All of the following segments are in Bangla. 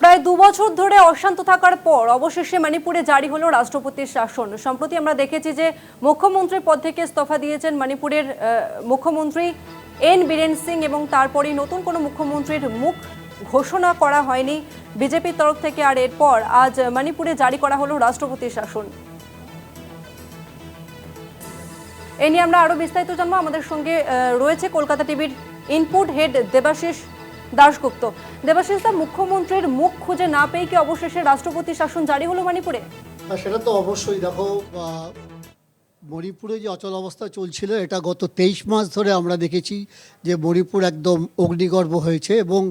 প্রায় দু বছর ধরে অশান্ত থাকার পর অবশেষে মণিপুরে জারি হলো রাষ্ট্রপতির শাসন। সম্প্রতি আমরা দেখেছি যে মুখ্যমন্ত্রীর পদ থেকে ইস্তফা দিয়েছেন মণিপুরের মুখ্যমন্ত্রী এন বীরেন সিং এবং তারপরেই নতুন কোনো মুখ্যমন্ত্রীর মুখ ঘোষণা করা হয়নি বিজেপির তরফ থেকে। আর এরপর আজ মণিপুরে জারি করা হলো রাষ্ট্রপতির শাসন। এ নিয়ে আমরা আরও বিস্তারিত জানব। আমাদের সঙ্গে রয়েছে কলকাতা টিভির ইনপুট হেড দেবাশিস দাশগুপ্ত। দেবাশিস দা, মুখ্যমন্ত্রীর মুখ খুঁজে না পেয়ে কি অবশেষে রাষ্ট্রপতি শাসন জারি হলো মণিপুরে? সেটা তো অবশ্যই। দেখো মণিপুরে যে অচল অবস্থা চলছিল, এটা গত তেইশ মাস ধরে আমরা দেখেছি যে মণিপুর একদম অগ্নিগর্ভ হয়েছে এবং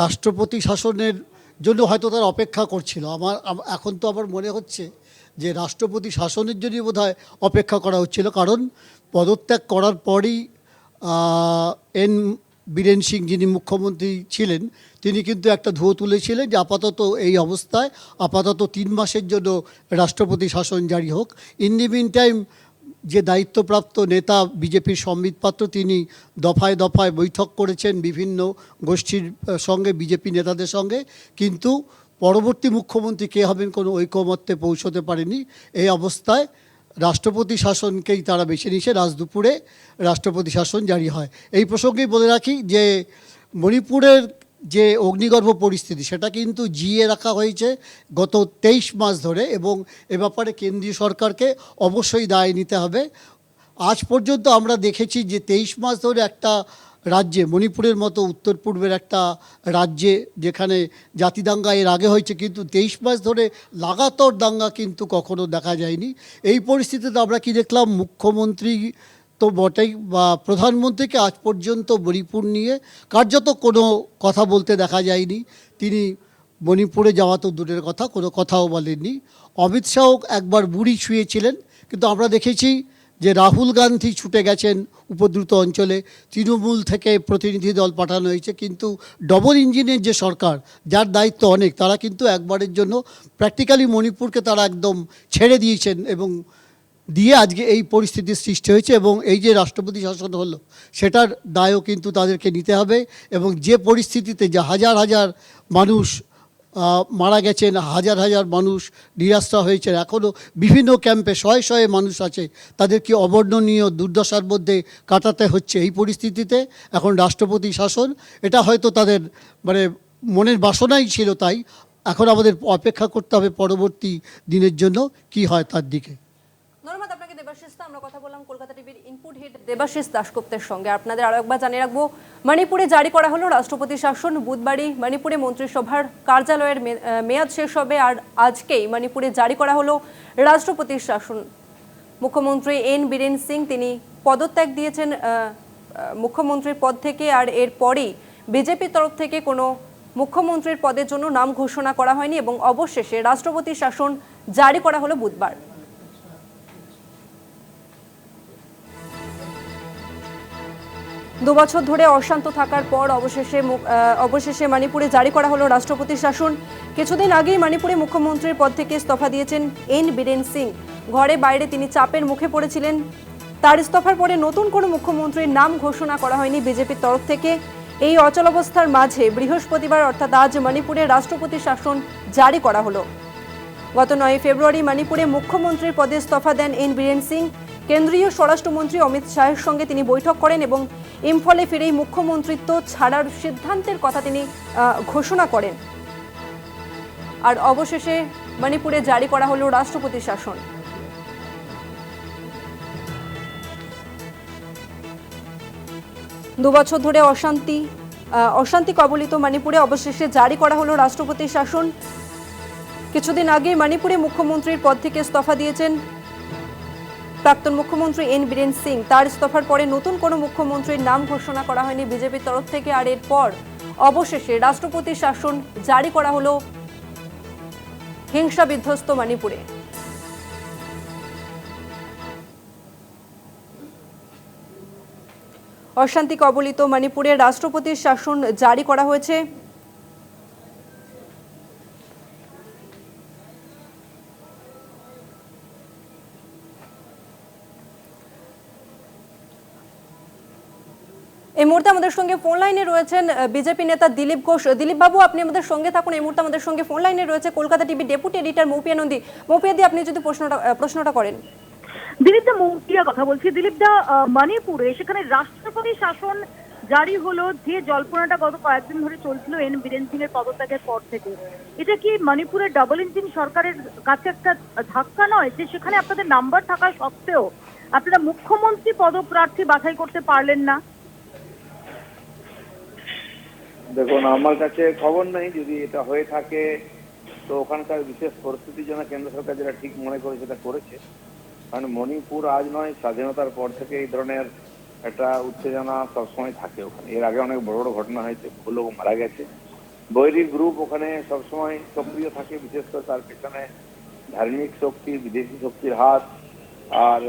রাষ্ট্রপতি শাসনের জন্য হয়তো তারা অপেক্ষা করছিল। আমার এখন তো আমার মনে হচ্ছে যে রাষ্ট্রপতি শাসনের জন্যই বোধ অপেক্ষা করা হচ্ছিল। কারণ পদত্যাগ করার পরই এন বীরেন সিং যিনি মুখ্যমন্ত্রী ছিলেন, তিনি কিন্তু একটা ধুয়ো তুলেছিলেন যে আপাতত এই অবস্থায়, আপাতত তিন মাসের জন্য রাষ্ট্রপতি শাসন জারি হোক। ইন দি মিন টাইম, যে দায়িত্বপ্রাপ্ত নেতা বিজেপির সম্বিত পাত্র, তিনি দফায় দফায় বৈঠক করেছেন বিভিন্ন গোষ্ঠীর সঙ্গে, বিজেপি নেতাদের সঙ্গে। কিন্তু পরবর্তী মুখ্যমন্ত্রী কে হবেন কোনো ঐকমত্যে পৌঁছতে পারেনি। এই অবস্থায় রাষ্ট্রপতি শাসনকেই তারা বেছে নিয়েছে রাজদুপুরে রাষ্ট্রপতি শাসন জারি হয়। এই প্রসঙ্গেই বলে রাখি যে, মণিপুরের যে অগ্নিগর্ভ পরিস্থিতি, সেটা কিন্তু জিয়ে রাখা হয়েছে গত তেইশ মাস ধরে এবং এ ব্যাপারে কেন্দ্রীয় সরকারকে অবশ্যই দায় নিতে হবে। আজ পর্যন্ত আমরা দেখেছি যে, তেইশ মাস ধরে একটা রাজ্যে, মণিপুরের মতো উত্তর পূর্বের একটা রাজ্যে যেখানে জাতি দাঙ্গা এর আগে হয়েছে, কিন্তু তেইশ মাস ধরে লাগাতার দাঙ্গা কিন্তু কখনো দেখা যায়নি। এই পরিস্থিতিতে আমরা কি দেখলাম? মুখ্যমন্ত্রী তো বটেই বা প্রধানমন্ত্রীকে আজ পর্যন্ত মণিপুর নিয়ে কার্যত কোনো কথা বলতে দেখা যায়নি। তিনি মণিপুরে যাওয়া তো দূরের কথা, কোনো কথাও বলেননি। অমিত শাহ একবার বুড়ি ছুঁয়েছিলেন কিন্তু আমরা দেখেছি যে রাহুল গান্ধী ছুটে গেছেন উপদ্রুত অঞ্চলে, তৃণমূল থেকে প্রতিনিধি দল পাঠানো হয়েছে, কিন্তু ডবল ইঞ্জিনের যে সরকার, যার দায়িত্ব অনেক, তারা কিন্তু একবারের জন্য প্র্যাকটিক্যালি মণিপুরকে তারা একদম ছেড়ে দিয়েছেন এবং দিয়ে আজকে এই পরিস্থিতির সৃষ্টি হয়েছে এবং এই যে রাষ্ট্রপতি শাসন হলো, সেটার দায়ও কিন্তু তাদেরকে নিতে হবে এবং যে পরিস্থিতিতে যে হাজার হাজার মানুষ মারা গেছেন হাজার হাজার মানুষ নিরাশ্রয় হয়েছেন। এখনও বিভিন্ন ক্যাম্পে শয়ে শয়ে মানুষ আছে। তাদেরকে অবর্ণনীয় দুর্দশার মধ্যে কাটাতে হচ্ছে এই পরিস্থিতিতে। এখন রাষ্ট্রপতি শাসন, এটা হয়তো তাদের মানে মনের বাসনাই ছিল তাই। এখন আমাদের অপেক্ষা করতে হবে পরবর্তী দিনের জন্য। কি হয় তার দিকে ধন্যবাদ আপনাকে দেবাশিস দা। আমরা কথা বললাম কলকাতা টিভির ইনপুট হেড দেবাশিস দাশগুপ্তের সঙ্গে। আপনাদের আরও একবার জানিয়ে রাখব, মণিপুরে জারি করা হলো রাষ্ট্রপতি শাসন, বুধবারই মণিপুরে মন্ত্রিসভার কার্যালয়ের মেয়াদ শেষ হবে, আর আজকেই মণিপুরে জারি করা হলো রাষ্ট্রপতির শাসন। মুখ্যমন্ত্রী এন বীরেন সিং, তিনি পদত্যাগ দিয়েছেন মুখ্যমন্ত্রীর পদ থেকে, আর এরপরেই বিজেপির তরফ থেকে কোনো মুখ্যমন্ত্রীর পদের জন্য নাম ঘোষণা করা হয়নি, এবং অবশেষে রাষ্ট্রপতি শাসন জারি করা হলো বুধবার। দুবছর ধরে অশান্ত থাকার পর অবশেষে অবশেষে মণিপুরে জারি করা হলো রাষ্ট্রপতি শাসন। কিছুদিন আগেই মণিপুরে মুখ্যমন্ত্রীর পদ থেকে ইস্তফা দিয়েছেন এন বীরেন সিং। ঘরে বাইরে তিনি চাপের মুখে পড়েছিলেন। তার ইস্তফার পরে নতুন কোনো মুখ্যমন্ত্রীর নাম ঘোষণা করা হয়নি বিজেপির তরফ থেকে। এই অচলাবস্থার মাঝে বৃহস্পতিবার অর্থাৎ আজ মণিপুরে রাষ্ট্রপতি শাসন জারি করা হলো। গত নয় ফেব্রুয়ারি মণিপুরে মুখ্যমন্ত্রীর পদে ইস্তফা দেন এন বীরেন সিং। কেন্দ্রীয় স্বরাষ্ট্রমন্ত্রী অমিত শাহের সঙ্গে তিনি বৈঠক করেন এবং ইম্ফলে ফিরেই মুখ্যমন্ত্রিত্ব ছাড়ার সিদ্ধান্তের কথা তিনি ঘোষণা করেন। আর অবশেষে মণিপুরে জারি করা হলো রাষ্ট্রপতি শাসন। দুবছর ধরে অশান্তি অশান্তি কবলিত মণিপুরে অবশেষে জারি করা হলো রাষ্ট্রপতি শাসন। কিছুদিন আগে মণিপুরে মুখ্যমন্ত্রীর পদ থেকে ইস্তফা দিয়েছেন প্রাক্তন মুখ্যমন্ত্রী এন বীরেন সিং। তার ইস্তফার পরে নতুন কোনো মুখ্যমন্ত্রীর নাম ঘোষণা করা হয়নি বিজেপির তরফ থেকে, আর এরপর অবশেষে রাষ্ট্রপতি শাসন জারি করা হলো হিংসা বিধ্বস্ত মণিপুরে। অশান্তি কবলিত মণিপুরে রাষ্ট্রপতির শাসন জারি করা হয়েছে। এই মুহূর্তে আমাদের সঙ্গে ফোন লাইনে রয়েছেন বিজেপি নেতা দিলীপ ঘোষ। দিলীপ বাবু, আপনি আমাদের সঙ্গে থাকুন। এই মুহূর্তে আমাদের সঙ্গে ফোন লাইনে রয়েছে Kolkata TV deputy editor Moupia Nandi Moupia দি আপনি যদি প্রশ্নটা প্রশ্নটা করেন। দিলীপ দা মৌখিয়া কথা বলছি। দিলীপ দা মণিপুরে সেখানে রাষ্ট্রপতি শাসন জারি হলো যে জল্পনাটা গত কয়েকদিন ধরে চলছিল এন বীরেন সিং এর পদত্যাগের পর থেকে। এটা কি মণিপুরের ডাবল ইঞ্জিন সরকারের কাছে একটা ধাক্কা নয় যে সেখানে আপনাদের নাম্বার থাকা সত্ত্বেও আপনারা মুখ্যমন্ত্রী পদপ্রার্থী বাছাই করতে পারলেন না? দেখুন, আমার কাছে খবর নেই, যদি এটা হয়ে থাকে, তো ওখানকার বিশেষ পরিস্থিতির জন্য কেন্দ্র সরকার যেটা ঠিক মনে করে সেটা করেছে। কারণ মণিপুর আজ নয়, স্বাধীনতার পর থেকে এই ধরনের একটা উত্তেজনা সবসময় থাকে ওখানে। এর আগে অনেক বড় বড় ঘটনা হয়েছে লোক মারা গেছে। বৈরিক গ্রুপ ওখানে সবসময় সক্রিয় থাকে, বিশেষ করে তার পেছনে ধার্মিক শক্তি, বিদেশি শক্তির হাত, আর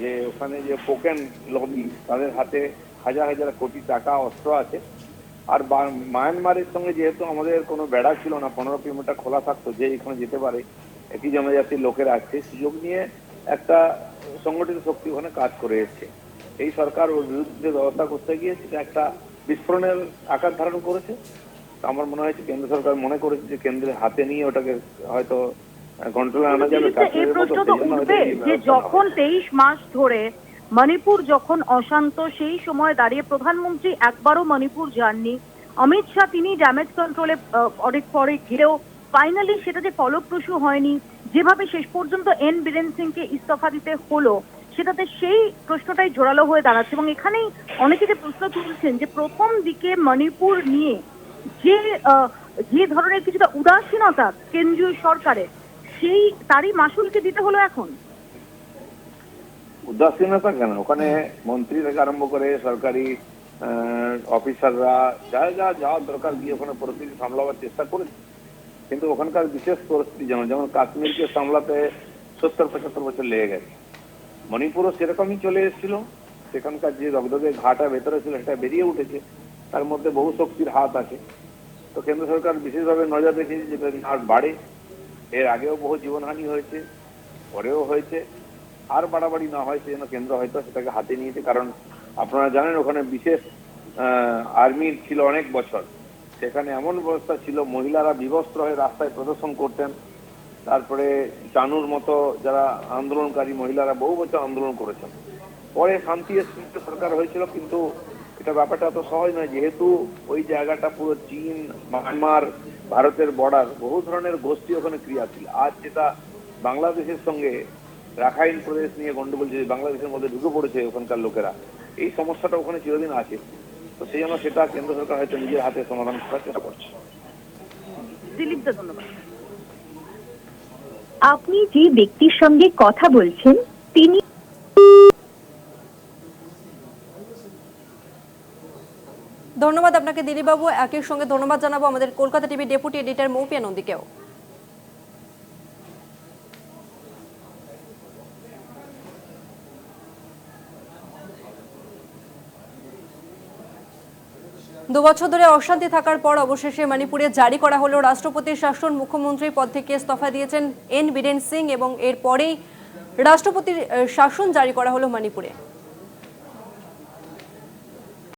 যে ওখানে যে পোকেন লবি তাদের হাতে হাজার হাজার কোটি টাকা অস্ত্র আছে। আর মায়ানমারের সঙ্গে যেহেতু আমাদের কোনো বেড়া ছিল না পনেরো কিলোমিটার খোলা থাকতো যে এখানে যেতে পারে একই জনজাতির লোকেরা আছে সুযোগ নিয়ে একটা সংগঠিত শক্তি ওখানে কাজ করে এসছে। এই সরকার ওর বিরুদ্ধে ব্যবস্থা করতে গিয়ে সেটা একটা বিস্ফোরণের আকার ধারণ করেছে। আমার মনে হয়েছে কেন্দ্র সরকার মনে করেছে যে কেন্দ্রের হাতে নিয়ে ওটাকে হয়তো কন্ট্রোলে আনা যাবে যখন তেইশ মাস ধরে মণিপুর যখন অশান্ত, সেই সময় দাঁড়িয়ে প্রধানমন্ত্রী একবারও মণিপুর যাননি। অমিত শাহ তিনি ড্যামেজ কন্ট্রোলে অনেক পরে ঘিরেও ফাইনালি সেটা যে ফলপ্রসূ হয়নি, যেভাবে শেষ পর্যন্ত এন বীরেন সিংকে ইস্তফা দিতে হলো, সেটাতে সেই প্রশ্নটাই জোরালো হয়ে দাঁড়াচ্ছে। এবং এখানেই অনেকে যে প্রশ্ন তুলছেন যে প্রথম দিকে মণিপুর নিয়ে যে যে ধরনের কিছুটা উদাসীনতা কেন্দ্রীয় সরকারের, সেই তারই মাসুলকে দিতে হলো এখন? উদাসীনতা কেন ওখানে মন্ত্রী থেকে আরম্ভ করে সরকারি অফিসাররা, যা যা যাওয়ার দরকার গিয়ে ওখানে পরিস্থিতি সামলাবার চেষ্টা করেছে। কিন্তু ওখানকার বিশেষ পরিস্থিতি যেমন যেমন কাশ্মীরকে সামলাতে সত্তর পঁচাত্তর বছর লেগে গেছে। মণিপুরও সেরকমই চলে এসেছিল। সেখানকার যে দগদগে ঘাটা ভেতরে ছিল, সেটা বেরিয়ে উঠেছে। তার মধ্যে বহু শক্তির হাত আছে। তো কেন্দ্র সরকার বিশেষভাবে নজর রেখেছে যে আর বাড়ে, এর আগেও বহু জীবনহানি হয়েছে, পরেও হয়েছে। আর বাড়াবাড়ি না হয় সেজন্য কেন্দ্র হয়তো সেটাকে হাতে নিয়েছে। কারণ আপনারা জানেন, ওখানে বিশেষ আর্মি ছিল অনেক বছর। সেখানে এমন ব্যবস্থা ছিল, মহিলারা বিবস্ত্র হয়ে রাস্তায় প্রদর্শন করতেন। তারপরে চানুর মতো যারা আন্দোলনকারী মহিলারা বহু বছর আন্দোলন করেছেন। পরে শান্তি সরকার হয়েছিল, কিন্তু এটা ব্যাপারটা এত সহজ নয়। যেহেতু ওই জায়গাটা পুরো চীন, মায়ানমার, ভারতের বর্ডার বহু ধরনের গোষ্ঠী ওখানে ক্রিয়াশীল আজ যেটা বাংলাদেশের সঙ্গে রাখাইন প্রদেশ নিয়ে গন্ডগোল যে বাংলাদেশের মধ্যে ঢুকে পড়েছে ওখানকার লোকেরা এই সমস্যাটা ওখানে চিরদিন আছে। তো সেই জন্য সেটা কেন্দ্র সরকার হয়তো নিজের হাতে সমাধান করার চেষ্টা করছে। দিলীপ দা ধন্যবাদ। আপনি যে ব্যক্তির সঙ্গে কথা বলছেন তিনি ধন্যবাদ আপনাকে দিলীপ বাবু একই সঙ্গে ধন্যবাদ জানাব। আমাদের Kolkata TV deputy editor Moupia নন্দীকেও। দু বছর ধরে অশান্তি থাকার পর অবশেষে মণিপুরে জারি করা হলো রাষ্ট্রপতির শাসন। মুখ্যমন্ত্রী পদ থেকে ইস্তফা দিয়েছেন এন বীরেন সিং এবং এরপরেই রাষ্ট্রপতির শাসন জারি করা হলো মণিপুরে।